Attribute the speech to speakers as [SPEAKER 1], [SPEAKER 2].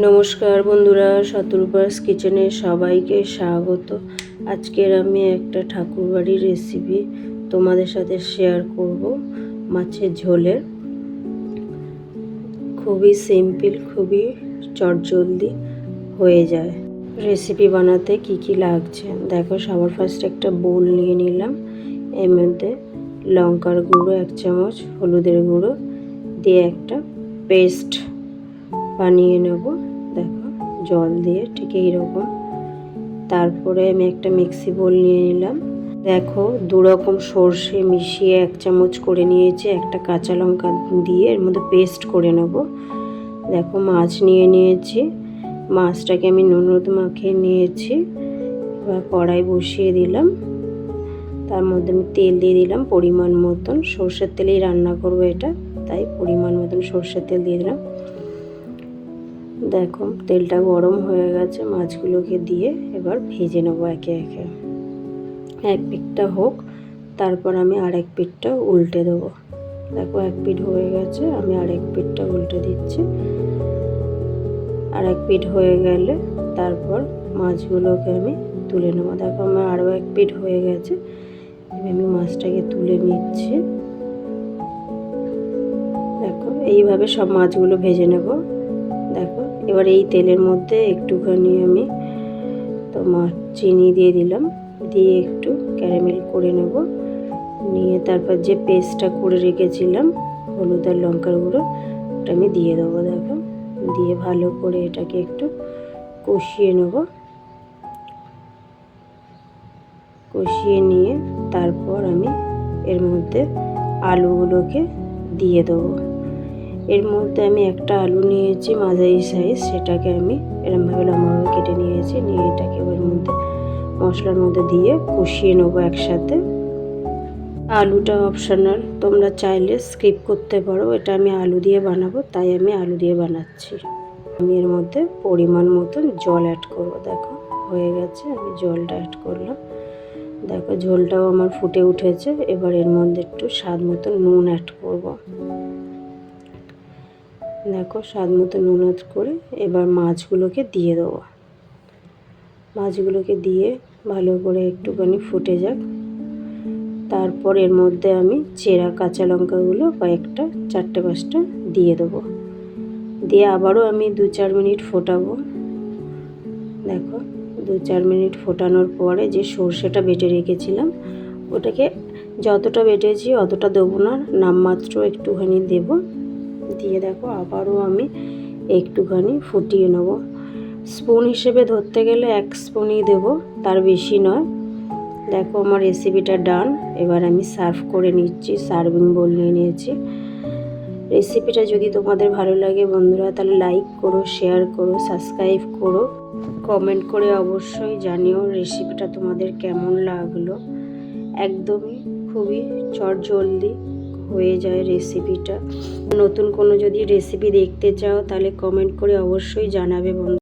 [SPEAKER 1] নমস্কার বন্ধুরা, শতরূপাস কিচেনে সবাইকে স্বাগত। আজকের আমি একটা ঠাকুরবাড়ির রেসিপি তোমাদের সাথে শেয়ার করব মাছের ঝোলের। খুবই সিম্পল খুবই চটজলদি হয়ে যায়। রেসিপি বানাতে কি কি লাগছে? দেখো, সবার ফার্স্ট একটা বোল নিয়ে নিলাম। এর মধ্যে লঙ্কার গুঁড়ো এক চামচ, হলুদের গুঁড়ো দিয়ে একটা পেস্ট বানিয়ে নেব। জল দিয়ে ঠিক এইরকম। তারপরে আমি একটা মিক্সি বোল নিয়ে নিলাম। দেখো দু রকম সর্ষে মিশিয়ে এক চামচ করে নিয়েছি, একটা কাঁচা লঙ্কা দিয়ে এর মধ্যে পেস্ট করে নেব। দেখো, মাছ নিয়ে নিয়েছি। মাছটাকে আমি নুন হলুদ মাখিয়ে নিয়েছি। এবার কড়াই বসিয়ে দিলাম। তার মধ্যে আমি তেল দিয়ে দিলাম পরিমাণ মতন। সর্ষের তেলেই রান্না করব এটা, তাই পরিমাণ মতন সর্ষের তেল দিয়ে দিলাম। দেখো, তেলটা গরম হয়ে গেছে, মাছগুলোকে দিয়ে এবার ভেজে নেব একে একে। এক পিঠটা হোক, তারপর আমি আরেক পিঠটা উল্টে দেবো। দেখো, এক পিঠ হয়ে গেছে, আমি আরেক পিঠটা উল্টে দিচ্ছি। আর এক পিঠ হয়ে গেলে তারপর মাছগুলোকে আমি তুলে নেব। দেখো, আমার আরও এক পিঠ হয়ে গেছে আমি মাছটাকে তুলে নিচ্ছি। দেখো, এইভাবে সব মাছগুলো ভেজে নেব। দেখো এবার এই তেলের মধ্যে একটুখানি আমি তোমার চিনি দিয়ে দিলাম। দিয়ে একটু ক্যারামেল করে নেব। নিয়ে তারপর যে পেস্টটা করে রেখেছিলাম, হলুদ আর লঙ্কার গুঁড়ো, ওটা আমি দিয়ে দেবো দেখো। দিয়ে ভালো করে এটাকে একটু কষিয়ে নেব। কষিয়ে নিয়ে তারপর আমি এর মধ্যে আলুগুলোকে দিয়ে দেবো। এর মধ্যে আমি একটা আলু নিয়েছি, মাঝারি সাইজ সেটাকে আমি এরমভাবে লম্বাভাবে কেটে নিয়েছি, নিয়ে এটাকে ওর মধ্যে মশলার মধ্যে দিয়ে কষিয়ে নেব একসাথে। আলুটা অপশনাল তোমরা চাইলে স্কিপ করতে পারো, এটা আমি আলু দিয়ে বানাবো, তাই আমি আলু দিয়ে বানাচ্ছি। আমি এর মধ্যে পরিমাণ মতন জল অ্যাড করব, দেখো, হয়ে গেছে, আমি জলটা অ্যাড করলাম। দেখো, ঝোলটাও আমার ফুটে উঠেছে, এবার এর মধ্যে একটু স্বাদ মতো নুন অ্যাড করব। দেখো, স্বাদ মতো নুন অ্যাড করে এবার মাছগুলোকে দিয়ে দেবো। মাছগুলোকে দিয়ে ভালো করে একটুখানি ফুটে যাক। তারপর এর মধ্যে আমি চেরা কাঁচা লঙ্কাগুলো কয়েকটা, চারটে, পাঁচটা দিয়ে দেবো। দিয়ে আবারও আমি দু চার মিনিট ফোটাবো। দেখো, দু চার মিনিট ফোটানোর পরে যে সর্ষেটা বেটে রেখেছিলাম, ওটাকে যতটা বেটেছি অতটা দেবো না, নামমাত্র একটুখানি দেবো। দিয়ে দেখো আবারও আমি একটুখানি ফুটিয়ে নেব। স্পুন হিসেবে ধরতে গেলে এক স্পুনই দেব, তার বেশি নয়। দেখো আমার রেসিপিটা ডান এবার আমি সার্ভ করে নিচ্ছি সার্ভিং বোল নিয়ে নিয়েছি। রেসিপিটা যদি তোমাদের ভালো লাগে বন্ধুরা, তাহলে লাইক করো শেয়ার করো সাবস্ক্রাইব করো। কমেন্ট করে অবশ্যই জানিও রেসিপিটা তোমাদের কেমন লাগল। একদমই খুবই চট জলদি হয়ে যায় রেসিপিটা নতুন কোনো যদি রেসিপি দেখতে চাও, তাহলে কমেন্ট করে অবশ্যই জানাবে বন্ধু।